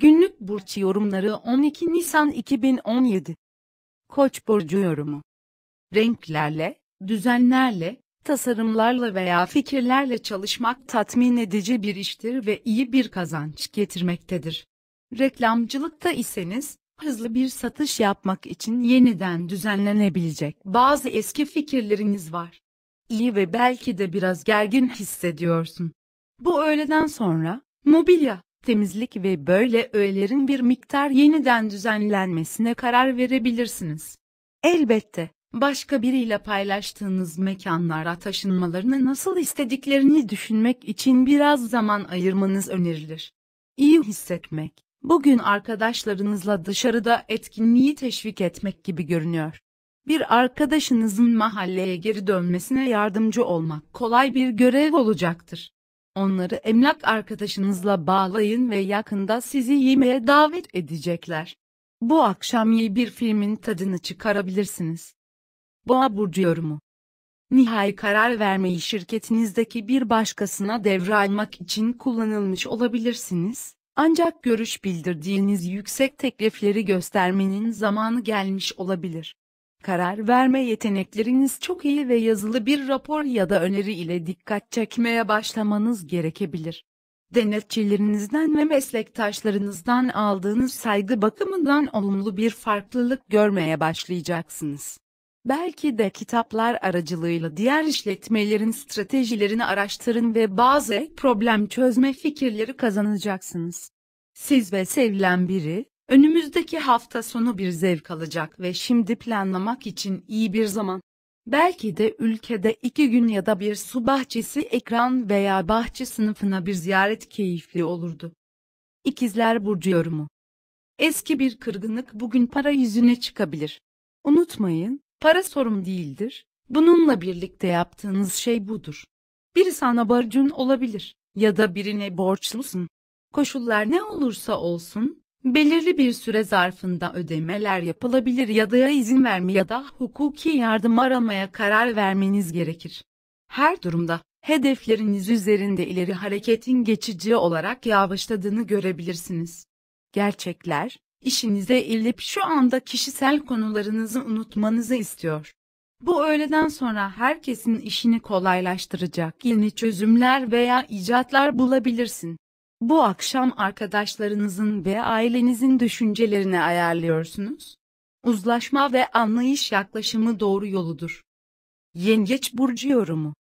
Günlük burç yorumları 12 Nisan 2017. Koç burcu yorumu. Renklerle, düzenlerle, tasarımlarla veya fikirlerle çalışmak tatmin edici bir iştir ve iyi bir kazanç getirmektedir. Reklamcılıkta iseniz, hızlı bir satış yapmak için yeniden düzenlenebilecek bazı eski fikirleriniz var. İyi ve belki de biraz gergin hissediyorsun. Bu öğleden sonra, mobilya, temizlik ve böyle öğelerin bir miktar yeniden düzenlenmesine karar verebilirsiniz. Elbette, başka biriyle paylaştığınız mekanlara taşınmalarını nasıl istediklerini düşünmek için biraz zaman ayırmanız önerilir. İyi hissetmek, bugün arkadaşlarınızla dışarıda etkinliği teşvik etmek gibi görünüyor. Bir arkadaşınızın mahalleye geri dönmesine yardımcı olmak kolay bir görev olacaktır. Onları emlak arkadaşınızla bağlayın ve yakında sizi yemeğe davet edecekler. Bu akşam iyi bir filmin tadını çıkarabilirsiniz. Boğa burcu yorumu. Nihai karar vermeyi şirketinizdeki bir başkasına devralmak için kullanılmış olabilirsiniz. Ancak görüş bildirdiğiniz yüksek teklifleri göstermenin zamanı gelmiş olabilir. Karar verme yetenekleriniz çok iyi ve yazılı bir rapor ya da öneri ile dikkat çekmeye başlamanız gerekebilir. Denetçilerinizden ve meslektaşlarınızdan aldığınız saygı bakımından olumlu bir farklılık görmeye başlayacaksınız. Belki de kitaplar aracılığıyla diğer işletmelerin stratejilerini araştırın ve bazı problem çözme fikirleri kazanacaksınız. Siz ve sevilen biri, önümüzdeki hafta sonu bir zevk alacak ve şimdi planlamak için iyi bir zaman. Belki de ülkede iki gün ya da bir su bahçesi ekran veya bahçe sınıfına bir ziyaret keyifli olurdu. İkizler Burcu Yorumu Eski bir kırgınlık bugün para yüzüne çıkabilir. Unutmayın, para sorun değildir, bununla birlikte yaptığınız şey budur. Biri sana borcun olabilir ya da birine borçlusun. Koşullar ne olursa olsun, belirli bir süre zarfında ödemeler yapılabilir ya da izin verme ya da hukuki yardım aramaya karar vermeniz gerekir. Her durumda, hedefleriniz üzerinde ileri hareketin geçici olarak yavaşladığını görebilirsiniz. Gerçekler, işinize ilip şu anda kişisel konularınızı unutmanızı istiyor. Bu öğleden sonra herkesin işini kolaylaştıracak yeni çözümler veya icatlar bulabilirsin. Bu akşam arkadaşlarınızın ve ailenizin düşüncelerini ayarlıyorsunuz. Uzlaşma ve anlayış yaklaşımı doğru yoludur. Yengeç burcu yorumu.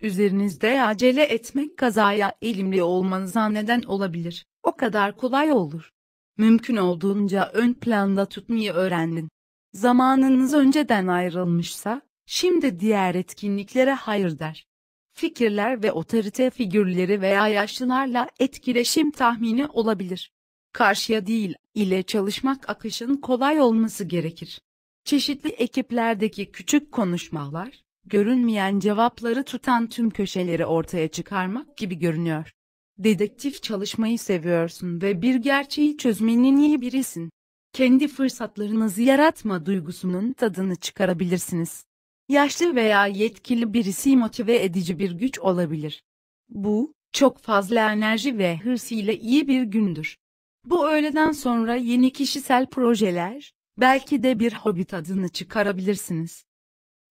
Üzerinizde acele etmek kazaya elimli olmanıza neden olabilir. O kadar kolay olur. Mümkün olduğunca ön planda tutmayı öğrendin. Zamanınız önceden ayrılmışsa, şimdi diğer etkinliklere hayır der fikirler ve otorite figürleri veya yaşlılarla etkileşim tahmini olabilir. Karşıya değil, ile çalışmak akışın kolay olması gerekir. Çeşitli ekiplerdeki küçük konuşmalar, görünmeyen cevapları tutan tüm köşeleri ortaya çıkarmak gibi görünüyor. Dedektif çalışmayı seviyorsun ve bir gerçeği çözmenin iyi birisin. Kendi fırsatlarınızı yaratma duygusunun tadını çıkarabilirsiniz yaşlı veya yetkili birisi motive edici bir güç olabilir. Bu, çok fazla enerji ve hırs ile iyi bir gündür. Bu öğleden sonra yeni kişisel projeler, belki de bir hobi tadını çıkarabilirsiniz.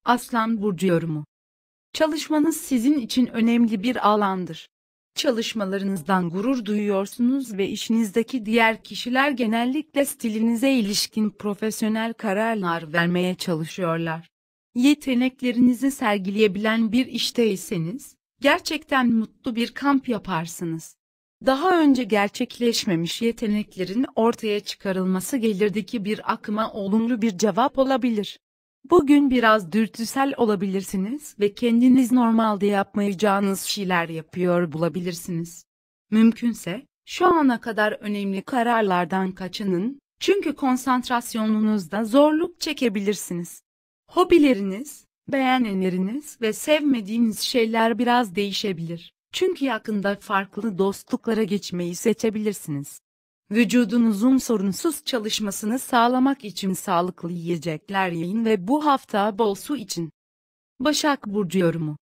Aslan Burcu Yorumu Çalışmanız sizin için önemli bir alandır. Çalışmalarınızdan gurur duyuyorsunuz ve işinizdeki diğer kişiler genellikle stilinize ilişkin profesyonel kararlar vermeye çalışıyorlar. Yeteneklerinizi sergileyebilen bir işteyseniz, gerçekten mutlu bir kamp yaparsınız. Daha önce gerçekleşmemiş yeteneklerin ortaya çıkarılması gelirdeki bir akıma olumlu bir cevap olabilir. Bugün biraz dürtüsel olabilirsiniz ve kendiniz normalde yapmayacağınız şeyler yapıyor bulabilirsiniz. Mümkünse, şu ana kadar önemli kararlardan kaçının, çünkü konsantrasyonunuzda zorluk çekebilirsiniz. Hobileriniz, beğenenleriniz ve sevmediğiniz şeyler biraz değişebilir. Çünkü yakında farklı dostluklara geçmeyi seçebilirsiniz. Vücudunuzun sorunsuz çalışmasını sağlamak için sağlıklı yiyecekler yiyin ve bu hafta bol su için. Başak Burcu Yorumu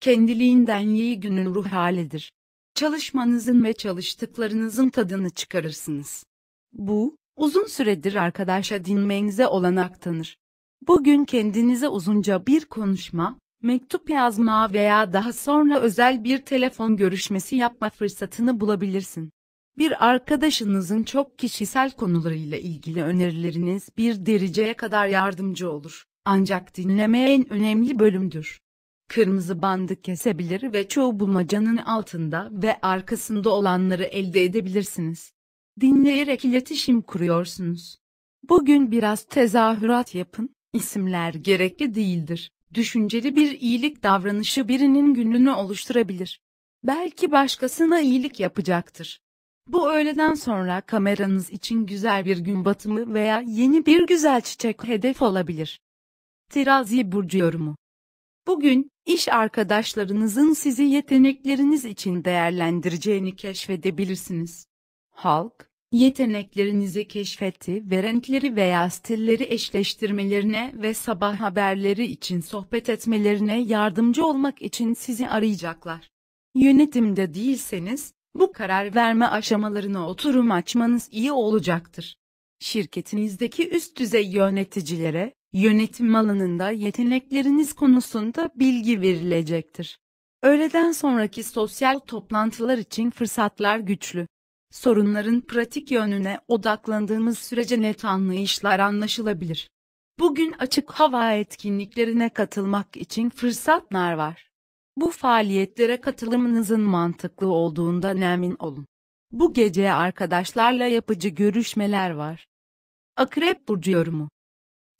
Kendiliğinden iyi günün ruh halidir. çalışmanızın ve çalıştıklarınızın tadını çıkarırsınız. Bu, uzun süredir arkadaşa dinmenize olanak tanır. Bugün kendinize uzunca bir konuşma, mektup yazma veya daha sonra özel bir telefon görüşmesi yapma fırsatını bulabilirsin. Bir arkadaşınızın çok kişisel konularıyla ilgili önerileriniz bir dereceye kadar yardımcı olur. Ancak dinleme en önemli bölümdür. Kırmızı bandı kesebilir ve çoğu bulmacanın altında ve arkasında olanları elde edebilirsiniz. Dinleyerek iletişim kuruyorsunuz. Bugün biraz tezahürat yapın, isimler gerekli değildir. Düşünceli bir iyilik davranışı birinin gününü oluşturabilir. Belki başkasına iyilik yapacaktır. Bu öğleden sonra kameranız için güzel bir gün batımı veya yeni bir güzel çiçek hedef olabilir. Terazi burcu yorumu. Bugün iş arkadaşlarınızın sizi yetenekleriniz için değerlendireceğini keşfedebilirsiniz. Halk, yeteneklerinizi keşfetti ve renkleri veya stilleri eşleştirmelerine ve sabah haberleri için sohbet etmelerine yardımcı olmak için sizi arayacaklar. Yönetimde değilseniz, bu karar verme aşamalarına oturum açmanız iyi olacaktır. Şirketinizdeki üst düzey yöneticilere, yönetim alanında yetenekleriniz konusunda bilgi verilecektir. Öğleden sonraki sosyal toplantılar için fırsatlar güçlü. Sorunların pratik yönüne odaklandığımız sürece net anlayışlar anlaşılabilir. Bugün açık hava etkinliklerine katılmak için fırsatlar var. Bu faaliyetlere katılımınızın mantıklı olduğundan emin olun. Bu gece arkadaşlarla yapıcı görüşmeler var. Akrep burcu yorumu.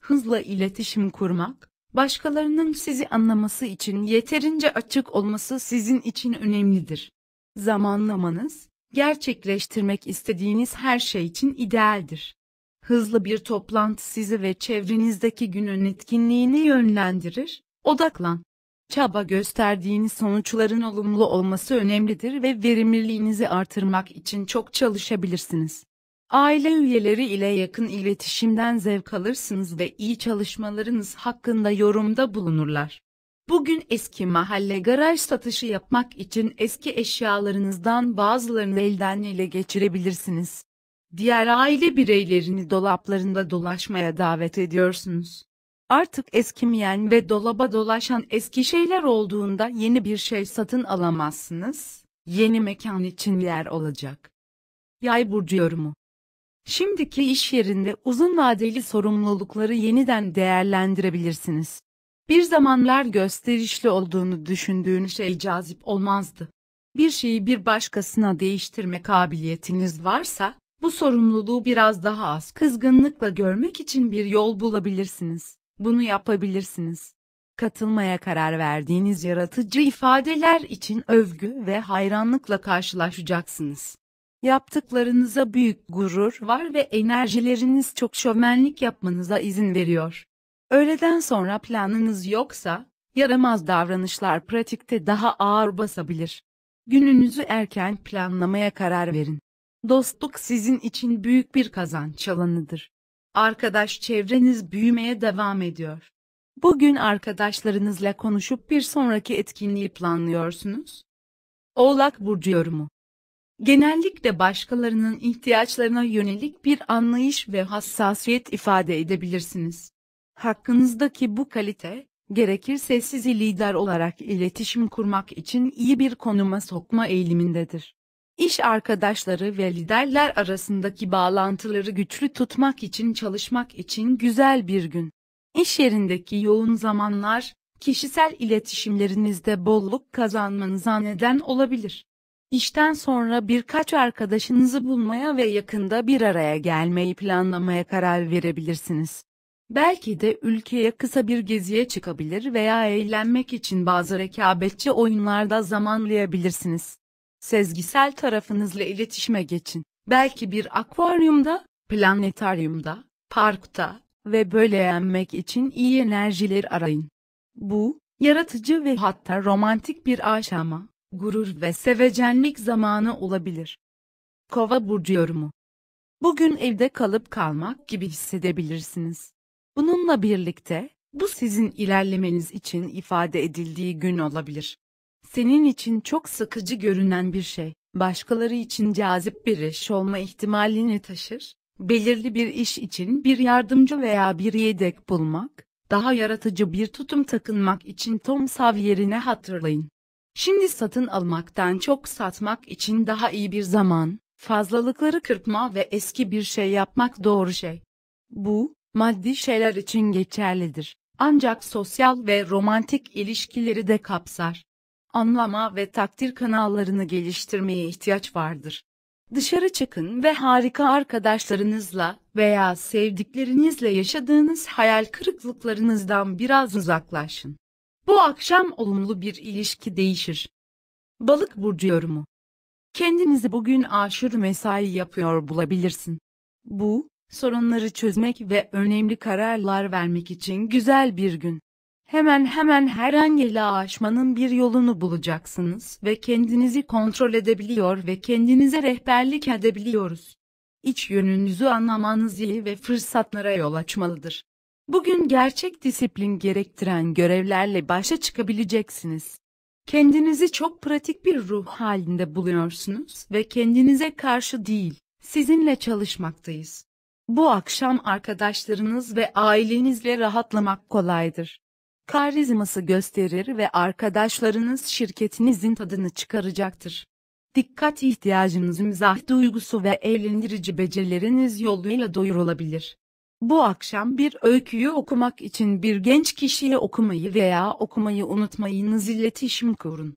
Hızla iletişim kurmak, başkalarının sizi anlaması için yeterince açık olması sizin için önemlidir. Zamanlamanız, gerçekleştirmek istediğiniz her şey için idealdir. Hızlı bir toplantı sizi ve çevrenizdeki günün etkinliğini yönlendirir, odaklan. Çaba gösterdiğiniz sonuçların olumlu olması önemlidir ve verimliliğinizi artırmak için çok çalışabilirsiniz. Aile üyeleri ile yakın iletişimden zevk alırsınız ve iyi çalışmalarınız hakkında yorumda bulunurlar. Bugün eski mahalle garaj satışı yapmak için eski eşyalarınızdan bazılarını elden ele geçirebilirsiniz. Diğer aile bireylerini dolaplarında dolaşmaya davet ediyorsunuz. Artık eskimeyen ve dolaba dolaşan eski şeyler olduğunda yeni bir şey satın alamazsınız. Yeni mekan için yer olacak. Yay burcu yorumu. Şimdiki iş yerinde uzun vadeli sorumlulukları yeniden değerlendirebilirsiniz. Bir zamanlar gösterişli olduğunu düşündüğün şey cazip olmazdı. Bir şeyi bir başkasına değiştirme kabiliyetiniz varsa, bu sorumluluğu biraz daha az kızgınlıkla görmek için bir yol bulabilirsiniz. Bunu yapabilirsiniz. Katılmaya karar verdiğiniz yaratıcı ifadeler için övgü ve hayranlıkla karşılaşacaksınız. Yaptıklarınıza büyük gurur var ve enerjileriniz çok şovmenlik yapmanıza izin veriyor. Öğleden sonra planınız yoksa, yaramaz davranışlar pratikte daha ağır basabilir. Gününüzü erken planlamaya karar verin. Dostluk sizin için büyük bir kazanç alanıdır. Arkadaş çevreniz büyümeye devam ediyor. Bugün arkadaşlarınızla konuşup bir sonraki etkinliği planlıyorsunuz. Oğlak Burcu Yorumu Genellikle başkalarının ihtiyaçlarına yönelik bir anlayış ve hassasiyet ifade edebilirsiniz. Hakkınızdaki bu kalite, gerekirse sizi lider olarak iletişim kurmak için iyi bir konuma sokma eğilimindedir. İş arkadaşları ve liderler arasındaki bağlantıları güçlü tutmak için çalışmak için güzel bir gün. İş yerindeki yoğun zamanlar, kişisel iletişimlerinizde bolluk kazanmanıza neden olabilir. İşten sonra birkaç arkadaşınızı bulmaya ve yakında bir araya gelmeyi planlamaya karar verebilirsiniz. Belki de ülkeye kısa bir geziye çıkabilir veya eğlenmek için bazı rekabetçi oyunlarda zamanlayabilirsiniz. Sezgisel tarafınızla iletişime geçin. Belki bir akvaryumda, planetaryumda, parkta ve böyle yenmek için iyi enerjiler arayın. Bu, yaratıcı ve hatta romantik bir aşama gurur ve sevecenlik zamanı olabilir. Kova burcu yorumu. Bugün evde kalıp kalmak gibi hissedebilirsiniz. Bununla birlikte, bu sizin ilerlemeniz için ifade edildiği gün olabilir. Senin için çok sıkıcı görünen bir şey, başkaları için cazip bir iş olma ihtimalini taşır. Belirli bir iş için bir yardımcı veya bir yedek bulmak, daha yaratıcı bir tutum takınmak için Tom Sawyer'ini hatırlayın. Şimdi satın almaktan çok satmak için daha iyi bir zaman, fazlalıkları kırpma ve eski bir şey yapmak doğru şey. Bu, maddi şeyler için geçerlidir. Ancak sosyal ve romantik ilişkileri de kapsar. Anlama ve takdir kanallarını geliştirmeye ihtiyaç vardır. Dışarı çıkın ve harika arkadaşlarınızla veya sevdiklerinizle yaşadığınız hayal kırıklıklarınızdan biraz uzaklaşın. Bu akşam olumlu bir ilişki değişir. Balık burcu yorumu. Kendinizi bugün aşırı mesai yapıyor bulabilirsin. Bu, sorunları çözmek ve önemli kararlar vermek için güzel bir gün. Hemen hemen her engeli aşmanın bir yolunu bulacaksınız ve kendinizi kontrol edebiliyor ve kendinize rehberlik edebiliyoruz. İç yönünüzü anlamanız iyi ve fırsatlara yol açmalıdır. Bugün gerçek disiplin gerektiren görevlerle başa çıkabileceksiniz. Kendinizi çok pratik bir ruh halinde buluyorsunuz ve kendinize karşı değil, sizinle çalışmaktayız. Bu akşam arkadaşlarınız ve ailenizle rahatlamak kolaydır. Karizması gösterir ve arkadaşlarınız şirketinizin tadını çıkaracaktır. Dikkat ihtiyacınız mizah duygusu ve eğlendirici becerileriniz yoluyla doyurulabilir. Bu akşam bir öyküyü okumak için bir genç kişiye okumayı veya okumayı unutmayınız iletişim kurun.